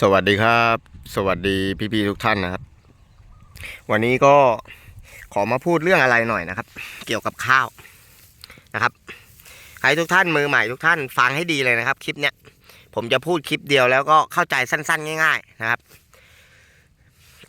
สวัสดีครับ สวัสดีพี่ๆทุกท่านนะครับ วันนี้ก็ขอมาพูดเรื่องอะไรหน่อยนะครับ เกี่ยวกับข้าวนะครับใครทุกท่านมือใหม่ทุกท่านฟังให้ดีเลยนะครับ คลิปเนี้ยผมจะพูดคลิปเดียวแล้วก็เข้าใจสั้นๆ ง่าย ๆนะครับ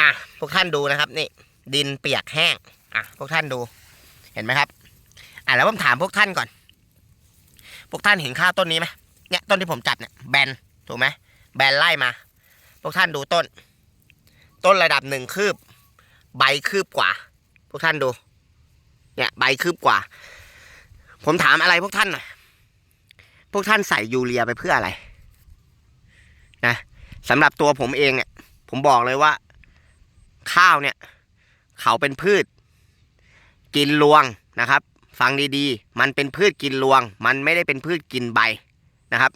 อะพวกท่านดูนะครับนี่ ดินเปียกแห้งอะพวกท่านดู เห็นไหมครับ อะแล้วผมถามพวกท่านก่อน พวกท่านเห็นข้าวต้นนี้ไหมเนี่ยต้นที่ผมจัดเนี่ยแบนถูกไหมแบนไล่มา พวกท่านดูต้น ต้นระดับหนึ่งคืบ ใบคืบกว่าพวกท่านดู เนี่ยใบคืบกว่า ผมถามอะไรพวกท่านหน่อยพวกท่านใส่ยูเรียไปเพื่ออะไร นะสำหรับตัวผมเองเนี่ย ผมบอกเลยว่า ข้าวเนี่ย เขาเป็นพืช กินรวงนะครับ ฟังดีๆ มันเป็นพืชกินรวง มันไม่ได้เป็นพืชกินใบนะครับ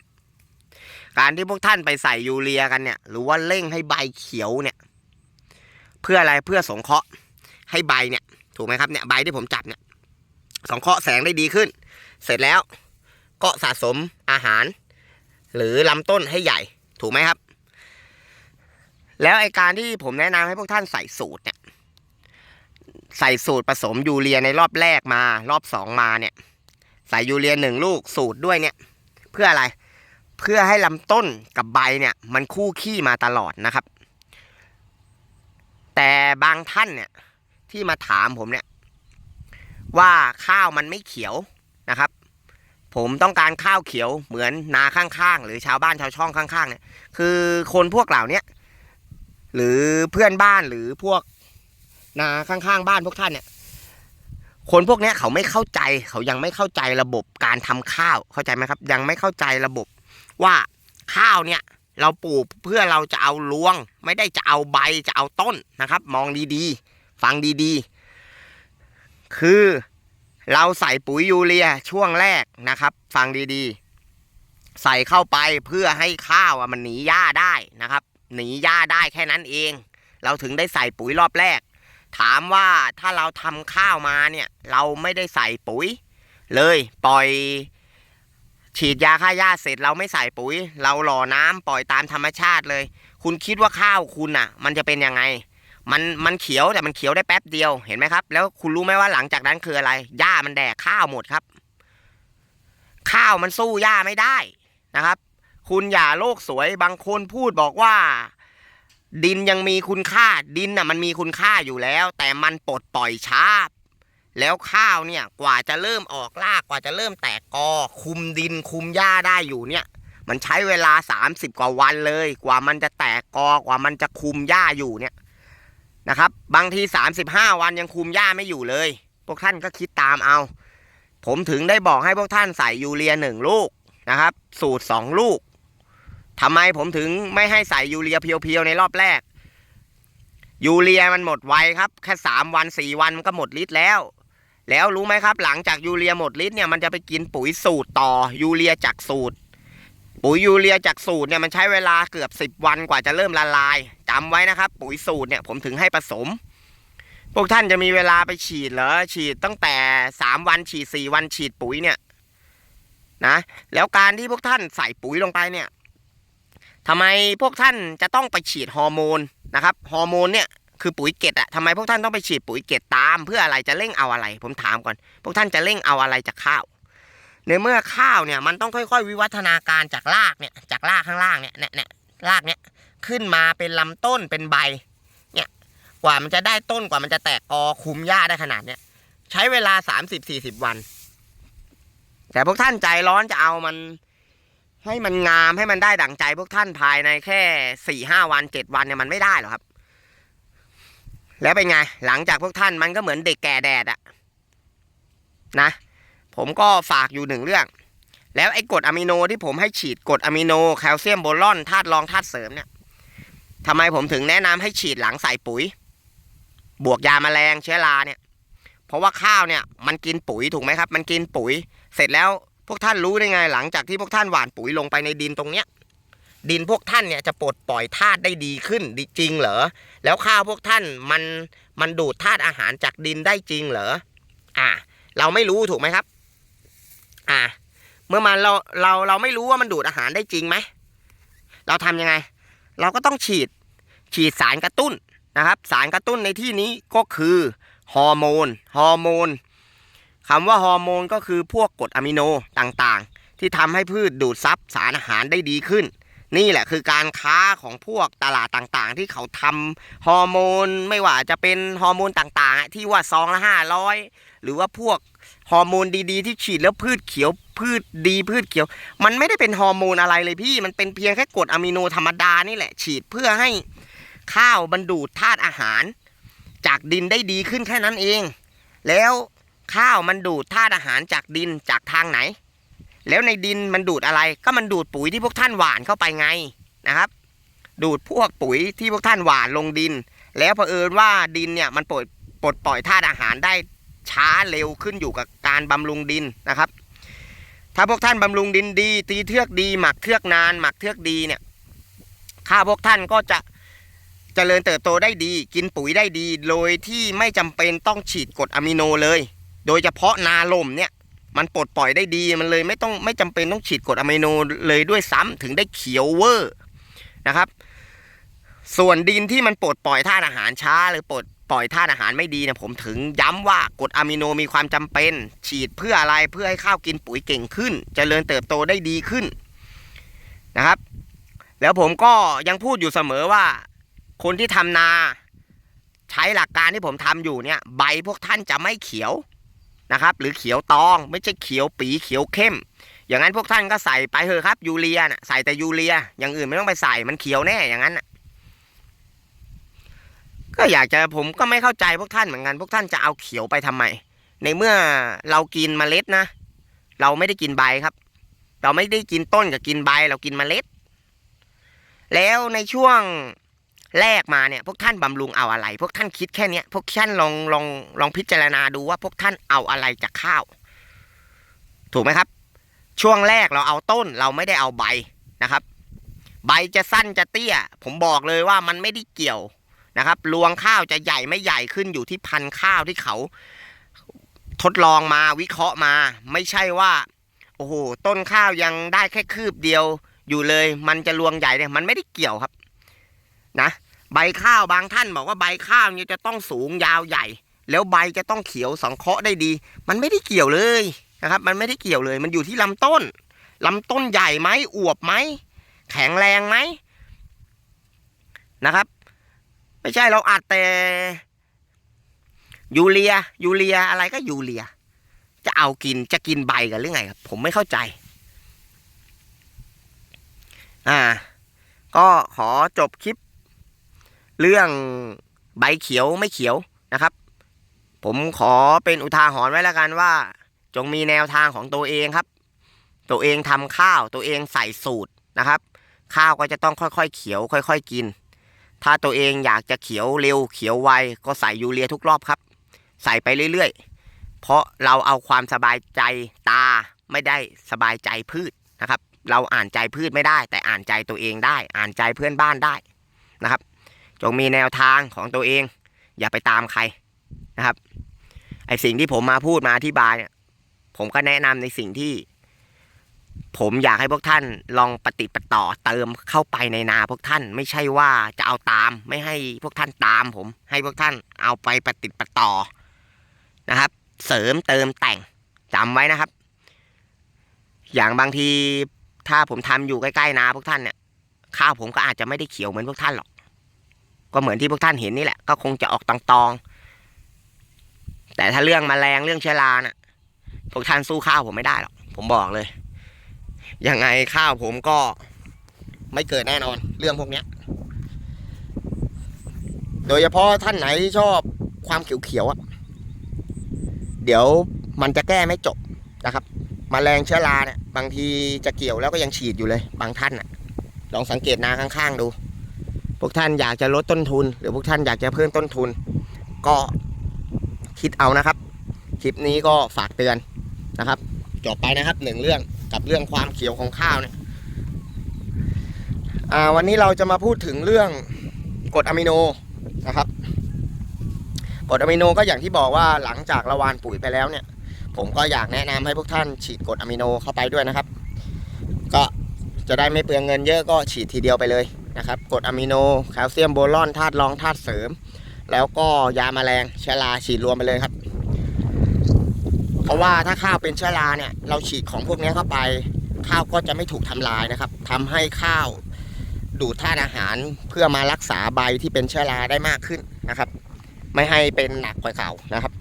การที่พวกท่านไปใส่ยูเรียกันเนี่ย หรือว่าเร่งให้ใบเขียวเนี่ย เพื่ออะไรเพื่อสงเคราะห์ให้ใบเนี่ย ถูกไหมครับเนี่ยใบที่ผมจับเนี่ยสงเคราะห์แสงได้ดีขึ้น เสร็จแล้วก็สะสมอาหาร หรือลำต้นให้ใหญ่ถูกไหมครับ แล้วไอการที่ผมแนะนำให้พวกท่านใส่สูตรเนี่ยใส่สูตรผสมยูเรียในรอบแรกมารอบสองมาเนี่ย ใส่ยูเรียหนึ่งลูกสูตรด้วยเนี่ย เพื่ออะไร เพื่อให้ลำต้นกับใบเนี่ยมันคู่ขี้มาตลอดนะครับ แต่บางท่านเนี่ยที่มาถามผมเนี่ยว่าข้าวมันไม่เขียวนะครับ ผมต้องการข้าวเขียวเหมือนนาข้างๆ หรือชาวบ้านชาวช่องข้างๆเนี่ยคือคนพวกเหล่านี้หรือเพื่อนบ้านหรือพวกนาข้างๆ บ้านพวกท่านเนี่ยคนพวกนี้เขาไม่เข้าใจเขายังไม่เข้าใจระบบการทำข้าวเข้าใจไหมครับ ยังไม่เข้าใจระบบ ว่าข้าวเนี่ยเราปลูกเพื่อเราจะเอารวง ไม่ได้จะเอาใบจะเอาต้นนะครับ มองดีๆ ฟังดีๆ คือเราใส่ปุ๋ยยูเรียช่วงแรกนะครับ ฟังดีๆ ใส่เข้าไปเพื่อให้ข้าวมันหนีหญ้าได้นะครับ หนีหญ้าได้แค่นั้นเอง เราถึงได้ใส่ปุ๋ยรอบแรก ถามว่าถ้าเราทำข้าวมาเนี่ย เราไม่ได้ใส่ปุ๋ย เลยปล่อย ฉีดยาฆ่าหญ้าเสร็จเราไม่ใส่ปุ๋ย เราหล่อน้ำปล่อยตามธรรมชาติเลย คุณคิดว่าข้าวคุณอะ มันจะเป็นยังไง มันมันเขียวแต่มันเขียวได้แป๊บเดียวเห็นไหมครับ แล้วคุณรู้ไหมว่าหลังจากนั้นคืออะไรหญ้ามันแดกข้าวหมดครับ ข้าวมันสู้หญ้าไม่ได้นะครับ คุณอย่าโลกสวยบางคนพูดบอกว่า ดินยังมีคุณค่าดินน่ะ มันมีคุณค่าอยู่แล้ว แต่มันปลดปล่อยช้า แล้วข้าวเนี่ยกว่าจะเริ่มออกรากกว่าจะเริ่มแตกกอ คุมดินคุมหญ้าได้อยู่เนี่ย มันใช้เวลา 30 กว่าวันเลย กว่ามันจะแตกกอกว่ามันจะคุมหญ้าอยู่เนี่ยนะครับ บางที 35 วันยังคุมหญ้าไม่อยู่เลย พวกท่านก็คิดตามเอา ผมถึงได้บอกให้พวกท่านใส่ยูเรียหนึ่งลูกนะครับ สูตร 2 ลูกทำไมผมถึงไม่ให้ใส่ยูเรียเพียวๆในรอบแรกยูเรียมันหมดไวครับ แค่3วัน4วันมันก็หมดฤทธิ์แล้ว แล้วรู้ไหมครับ หลังจากยูเรียหมดฤทธิ์เนี่ยมันจะไปกินปุ๋ยสูตรต่อยูเรียจากสูตร ปุ๋ยยูเรียจากสูตรเนี่ยมันใช้เวลาเกือบ 10 วันกว่าจะเริ่มละลายจำไว้นะครับ ปุ๋ยสูตรเนี่ยผมถึงให้ผสม พวกท่านจะมีเวลาไปฉีดเหรอฉีดตั้งแต่ 3 วันฉีด 4 วันฉีดปุ๋ยเนี่ยนะแล้วการที่พวกท่านใส่ปุ๋ยลงไปเนี่ยทำไมพวกท่านจะต้องไปฉีดฮอร์โมนนะครับฮอร์โมนเนี่ย คือปุ๋ยเกตอะทำไมพวกท่านต้องไปฉีดปุ๋ยเกตตาม เพื่ออะไรจะเร่งเอาอะไร ผมถามก่อน พวกท่านจะเร่งเอาอะไรจากข้าว ในเมื่อข้าวเนี่ยมันต้องค่อยๆ วิวัฒนาการจากรากเนี่ยจากรากข้างล่างเนี่ยเนี่ยเนี่ยรากเนี่ยขึ้นมาเป็นลำต้นเป็นใบเนี่ยกว่ามันจะได้ต้นกว่ามันจะแตกกอคุมหญ้าได้ขนาดเนี่ยใช้เวลา30-40วัน แต่พวกท่านใจร้อนจะเอามันให้มันงามให้มันได้ดั่งใจพวกท่านภายในแค่สี่ห้าวันเจ็ดวันเนี่ยมันไม่ได้หรอกครับ แล้วเป็นไง หลังจากพวกท่านมันก็เหมือนเด็กแก่แดดอะนะ ผมก็ฝากอยู่หนึ่งเรื่อง แล้วไอ้กรดอะมิโนที่ผมให้ฉีดกรดอะมิโนแคลเซียมโบรอนธาตุรองธาตุเสริมเนี่ยทำไมผมถึงแนะนำให้ฉีดหลังใส่ปุ๋ย บวกยาแมลงเชื้อราเนี่ย เพราะว่าข้าวเนี่ยมันกินปุ๋ยถูกไหมครับ มันกินปุ๋ย เสร็จแล้วพวกท่านรู้ได้ไง หลังจากที่พวกท่านหว่านปุ๋ยลงไปในดินตรงเนี้ย ดินพวกท่านเนี่ยจะปลดปล่อยธาตุได้ดีขึ้นดีจริงเหรอแล้วข้าวพวกท่านมันมันดูดธาตุอาหารจากดินได้จริงเหรออ่าเราไม่รู้ถูกไหมครับ อ่าเมื่อมันเราเราเราไม่รู้ว่ามันดูดอาหารได้จริงไหมเราทำยังไง เราก็ต้องฉีดฉีดสารกระตุ้นนะครับ สารกระตุ้นในที่นี้ก็คือฮอร์โมนฮอร์โมนคำว่าฮอร์โมนก็คือพวกกรดอะมิโนต่างๆ ที่ทำให้พืชดูดซับสารอาหารได้ดีขึ้น นี่แหละคือการค้าของพวกตลาดต่างๆ ที่เขาทำฮอร์โมนไม่ว่าจะเป็นฮอร์โมนต่างๆ ที่ว่าซองละห้าร้อยหรือว่าพวกฮอร์โมนดีๆ ที่ฉีดแล้วพืชเขียวพืชดีพืชเขียว มันไม่ได้เป็นฮอร์โมนอะไรเลยพี่มันเป็นเพียงแค่กรดอะมิโนธรรมดานี่แหละ ฉีดเพื่อให้ข้าวบรรดูดธาตุอาหาร จากดินได้ดีขึ้นแค่นั้นเอง แล้วข้าวมันดูดธาตุอาหารจากดินจากทางไหน แล้วในดินมันดูดอะไรก็มันดูดปุ๋ยที่พวกท่านหว่านเข้าไปไงนะครับ ดูดพวกปุ๋ยที่พวกท่านหว่านลงดิน แล้วเผอิญว่าดินเนี่ยมันปลดปลดปล่อยธาตุอาหารได้ช้าเร็วขึ้นอยู่กับการบำรุงดินนะครับ ถ้าพวกท่านบำรุงดินดี ตีเทือกดี หมักเทือกนาน หมักเทือกดีเนี่ยข้าพวกท่านก็จะเจริญเติบโตได้ดี กินปุ๋ยได้ดี โดยที่ไม่จำเป็นต้องฉีดกรดอะมิโนเลย โดยเฉพาะนาลมเนี่ย มันปลดปล่อยได้ดีมันเลยไม่ต้องไม่จำเป็นต้องฉีดกรดอะมิโนเลยด้วยซ้ำถึงได้เขียวเวอร์นะครับ ส่วนดินที่มันปลดปล่อยธาตุอาหารช้าหรือปลดปล่อยธาตุอาหารไม่ดีเนี่ยผมถึงย้ำว่ากรดอะมิโนมีความจำเป็น ฉีดเพื่ออะไรเพื่อให้ข้าวกินปุ๋ยเก่งขึ้นจเจริญเติบโตได้ดีขึ้นนะครับ แล้วผมก็ยังพูดอยู่เสมอว่า คนที่ทำนา ใช้หลักการที่ผมทำอยู่เนี่ย ใบพวกท่านจะไม่เขียว นะครับ หรือเขียวตองไม่ใช่เขียวปีเขียวเข้ม อย่างนั้นพวกท่านก็ใส่ไปเถอะครับ ยูเรียนะใส่แต่ยูเรีย อย่างอื่นไม่ต้องไปใส่มันเขียวแน่อย่างนั้นนะก็อยากจะผมก็ไม่เข้าใจพวกท่านเหมือนกันพวกท่านจะเอาเขียวไปทำไม ในเมื่อเรากินเมล็ดนะ เราไม่ได้กินใบครับ เราไม่ได้กินต้นกับกินใบเรากินเมล็ด แล้วในช่วง แรกมาเนี่ยพวกท่านบำรุงเอาอะไร พวกท่านคิดแค่เนี้ยพวกท่านลองลองลองพิจารณาดูว่าพวกท่านเอาอะไรจากข้าว ถูกไหมครับ ช่วงแรกเราเอาต้นเราไม่ได้เอาใบนะครับ ใบจะสั้นจะเตี้ย ผมบอกเลยว่ามันไม่ได้เกี่ยวนะครับรวงข้าวจะใหญ่ไม่ใหญ่ขึ้นอยู่ที่พันธุ์ข้าวที่เขา ทดลองมาวิเคราะห์มา ไม่ใช่ว่าโอ้โหต้นข้าวยังได้แค่คืบเดียวอยู่เลย มันจะรวงใหญ่เนี่ยมันไม่ได้เกี่ยวครับ นะ ใบข้าวบางท่านบอกว่าใบข้าวเนี่ยจะต้องสูงยาวใหญ่ แล้วใบจะต้องเขียวสังเคราะห์ได้ดี มันไม่ได้เกี่ยวเลยนะครับ มันไม่ได้เกี่ยวเลย มันอยู่ที่ลำต้นลำต้นใหญ่ไหมอวบไหมแข็งแรงไหมนะครับ ไม่ใช่เราอัดแต่ยูเรียยูเรียอะไรก็ยูเรีย จะเอากินจะกินใบกันหรือไงครับ ผมไม่เข้าใจ อ่า ก็ขอจบคลิป เรื่องใบเขียวไม่เขียวนะครับ ผมขอเป็นอุทาหรณ์ไว้แล้วกันว่า จงมีแนวทางของตัวเองครับ ตัวเองทำข้าวตัวเองใส่สูตรนะครับ ข้าวก็จะต้องค่อยๆ เขียว ค่อย ๆ กิน ถ้าตัวเองอยากจะเขียวเร็วเขียวไวก็ใส่ยูเรียทุกรอบครับ ใส่ไปเรื่อยๆ เพราะเราเอาความสบายใจตาไม่ได้สบายใจพืชนะครับ เราอ่านใจพืชไม่ได้ แต่อ่านใจตัวเองได้ อ่านใจเพื่อนบ้านได้นะครับ จงมีแนวทางของตัวเอง อย่าไปตามใครนะครับไอสิ่งที่ผมมาพูดมาอธิบายเนี่ย ผมก็แนะนำในสิ่งที่ ผมอยากให้พวกท่านลองปฏิปต่อเติมเข้าไปในนาพวกท่าน ไม่ใช่ว่าจะเอาตาม ไม่ให้พวกท่านตาม ผม ให้พวกท่านเอาไปปฏิปต่อนะครับ เสริมเติมแต่งจำไว้นะครับ อย่างบางทีถ้าผมทำอยู่ใกล้ๆนาพวกท่านเนี่ยข้าวผมก็อาจจะไม่ได้เขียวเหมือนพวกท่านหรอก ก็เหมือนที่พวกท่านเห็นนี่แหละ ก็คงจะออกตองๆ แต่ถ้าเรื่องมแมลงเรื่องเชื้อราน่ะ พวกท่านสู้ข้าวผมไม่ได้หรอก ผมบอกเลย ยังไงข้าวผมก็ไม่เกิดแน่นอน เรื่องพวกเนี้ย โดยเฉพาะท่านไหนที่ชอบความเขียวๆอะเดี๋ยวมันจะแก้ไม่จบนะครับมแมลงเชื้อราเนี่ยบางทีจะเกี่ยวแล้วก็ยังฉีดอยู่เลย บางท่านอะ ลองสังเกตนาข้างๆดู พวกท่านอยากจะลดต้นทุน หรือพวกท่านอยากจะเพิ่มต้นทุน ก็คิดเอานะครับ คลิปนี้ก็ฝากเตือนนะครับจบไปนะครับหนึ่งเรื่องกับเรื่องความเขียวของข้าวเนี่ยวันนี้เราจะมาพูดถึงเรื่องกรดอะมิโนนะครับกรดอะมิโนก็อย่างที่บอกว่าหลังจากระวานปุ๋ยไปแล้วเนี่ย ผมก็อยากแนะนำให้พวกท่านฉีดกรดอะมิโนเข้าไปด้วยนะครับ ก็จะได้ไม่เปลืองเงินเยอะก็ฉีดทีเดียวไปเลย นะครับกรดอะมิโนแคลเซียมโบรอนธาตุรองธาตุเสริม แล้วก็ยาแมลงเชื้อราฉีดรวมไปเลยครับ เพราะว่าถ้าข้าวเป็นเชื้อราเนี่ยเราฉีดของพวกนี้เข้าไป ข้าวก็จะไม่ถูกทำลายนะครับทำให้ข้าวดูดธาตุอาหารเพื่อมารักษาใบที่เป็นเชื้อราได้มากขึ้นนะครับ ไม่ให้เป็นหนักกว่าเก่านะครับ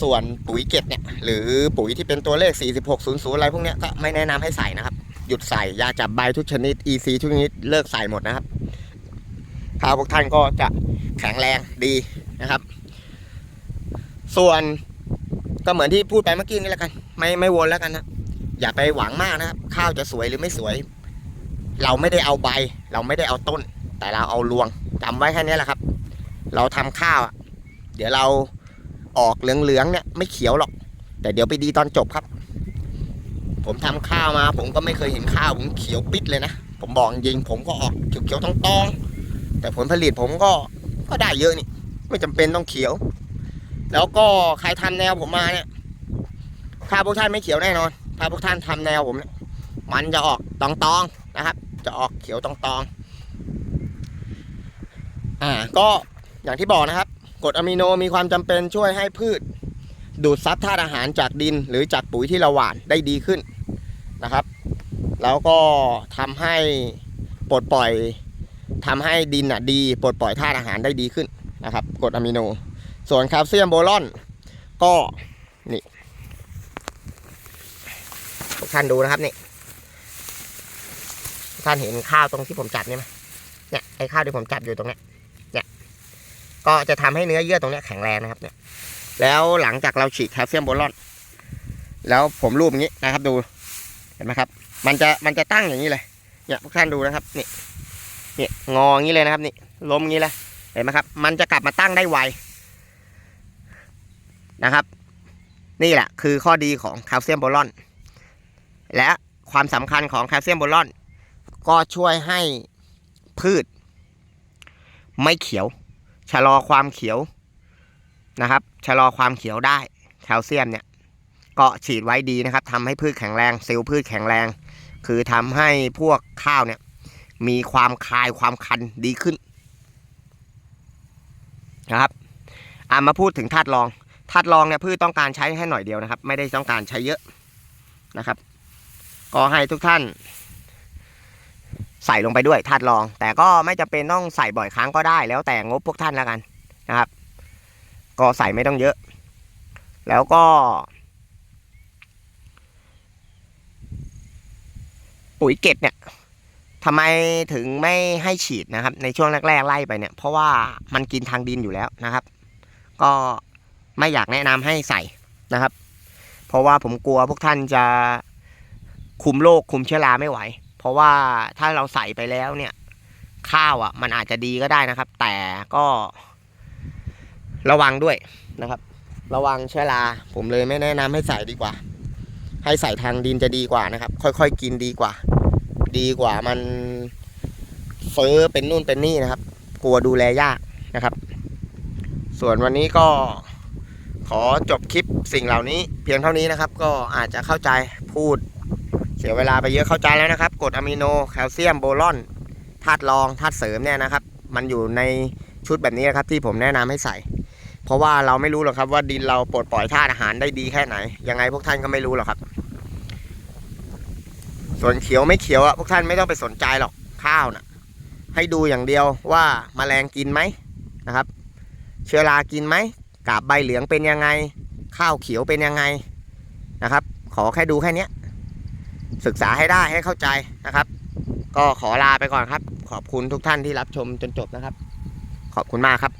ส่วนปุ๋ยเก็บเนี่ยหรือปุ๋ยที่เป็นตัวเลข 4600อะไรพวกนี้ก็ไม่แนะนำให้ใส่นะครับ หยุดใส่ยาจับใบทุกชนิด EC ทุกชนิดเลิกใส่หมดนะครับข้าวพวกท่านก็จะแข็งแรงดีนะครับ ส่วนก็เหมือนที่พูดไปเมื่อกี้นี่แหละกัน ไม่ไม่วนแล้วกันนะอย่าไปหวังมากนะครับ ข้าวจะสวยหรือไม่สวย เราไม่ได้เอาใบ เราไม่ได้เอาต้น แต่เราเอารวงจำไว้แค่นี้แหละครับ เราทำข้าวอะเดี๋ยวเราออกเหลืองๆเนี่ยไม่เขียวหรอก แต่เดี๋ยวไปดีตอนจบครับ ผมทำข้าวมา ผมก็ไม่เคยเห็นข้าวผมเขียวปิดเลยนะ ผมบอกจริงผมก็ออกเขียวๆต้องๆแต่ผลผลิตผมก็ก็ได้เยอะนี่ ไม่จำเป็นต้องเขียว แล้วก็ใครทำแนวผมมาเนี่ยถ้าพวกท่านไม่เขียวแน่นอน ถ้าพวกท่านทำแนวผมเนี่ยมันจะออกตองๆนะครับ จะออกเขียวตองๆอ่าก็อย่างที่บอกนะครับกรดอะมิโนมีความจำเป็นช่วยให้พืชดูดซับธาตุอาหารจากดินหรือจากปุ๋ยที่เราหว่านได้ดีขึ้น นะครับ แล้วก็ทำให้ปลดปล่อยทำให้ดินอะดีปลดปล่อยธาตุอาหารได้ดีขึ้นนะครับกรดอะมิโน ส่วนแคลเซียมโบรอนก็นี่ทุกท่านดูนะครับนี่ทุกท่านเห็นข้าวตรงที่ผมจับนี่ไหมเนี่ยไอ้ข้าวที่ผมจับอยู่ตรงเนี้ยเนี่ยก็จะทำให้เนื้อเยื่อตรงเนี้ยแข็งแรงนะครับเนี่ยแล้วหลังจากเราฉีดแคลเซียมโบรอน แล้วผมรูปอย่างนี้นะครับดู เห็นไหมครับ มันจะมันจะตั้งอย่างนี้เลยเนี่ยพวกท่านดูนะครับนี่เนี่ยงออย่างนี้เลยนะครับนี่ล้มอย่างนี้เลยเห็นไหมครับ มันจะกลับมาตั้งได้ไวนะครับ นี่แหละคือข้อดีของแคลเซียมโบรอน และความสำคัญของแคลเซียมโบรอน ก็ช่วยให้พืช ไม่เขียว ชะลอความเขียวนะครับ ชะลอความเขียวได้แคลเซียมเนี่ย ก็ฉีดไว้ดีนะครับทำให้พืชแข็งแรงเซลล์พืชแข็งแรง คือทำให้พวกข้าวเนี่ยมีความคายความคันดีขึ้นนะครับอามาพูดถึงธาตุรองธาตุรองเนี่ยพืชต้องการใช้แค่หน่อยเดียวนะครับ ไม่ได้ต้องการใช้เยอะนะครับ ก็ให้ทุกท่าน ใส่ลงไปด้วยธาตุรอง แต่ก็ไม่จำเป็นต้องใส่บ่อยครั้งก็ได้ แล้วแต่งบพวกท่านแล้วกันนะครับ ก็ใส่ไม่ต้องเยอะ แล้วก็ ปุ๋ยเก็บเนี่ยทำไมถึงไม่ให้ฉีดนะครับ ในช่วงแรกๆไล่ไปเนี่ย เพราะว่ามันกินทางดินอยู่แล้วนะครับ ก็ไม่อยากแนะนำให้ใส่นะครับ เพราะว่าผมกลัวพวกท่านจะคุมโรคคุมเชื้อราไม่ไหว เพราะว่าถ้าเราใส่ไปแล้วเนี่ย ข้าวอะ มันอาจจะดีก็ได้นะครับ แต่ก็ระวังด้วยนะครับ ระวังเชื้อราผมเลยไม่แนะนำให้ใส่ดีกว่า ให้ใส่ทางดินจะดีกว่านะครับ ค่อยๆกินดีกว่า ดีกว่ามันเฟ้อเป็นนู่นเป็นนี่นะครับ กลัวดูแลยากนะครับ ส่วนวันนี้ก็ขอจบคลิปสิ่งเหล่านี้ เพียงเท่านี้นะครับ ก็อาจจะเข้าใจพูด เสียเวลาไปเยอะเข้าใจแล้วนะครับกรดอะมิโนแคลเซียมโบรอนธาตุรองธาตุเสริมเนี่ยนะครับ มันอยู่ในชุดแบบนี้นะครับที่ผมแนะนำให้ใส่ เพราะว่าเราไม่รู้หรอกครับว่าดินเราปลดปล่อยธาตุอาหารได้ดีแค่ไหน ยังไงพวกท่านก็ไม่รู้หรอกครับ ส่วนเขียวไม่เขียวอะพวกท่านไม่ต้องไปสนใจหรอกข้าวนะให้ดูอย่างเดียวว่าแมลงกินไหมนะครับ เชื้อรากินไหมกาบใบเหลืองเป็นยังไง ข้าวเขียวเป็นยังไงนะครับ ขอแค่ดูแค่เนี้ยศึกษาให้ได้ให้เข้าใจนะครับ ก็ขอลาไปก่อนครับ ขอบคุณทุกท่านที่รับชมจนจบนะครับ ขอบคุณมากครับ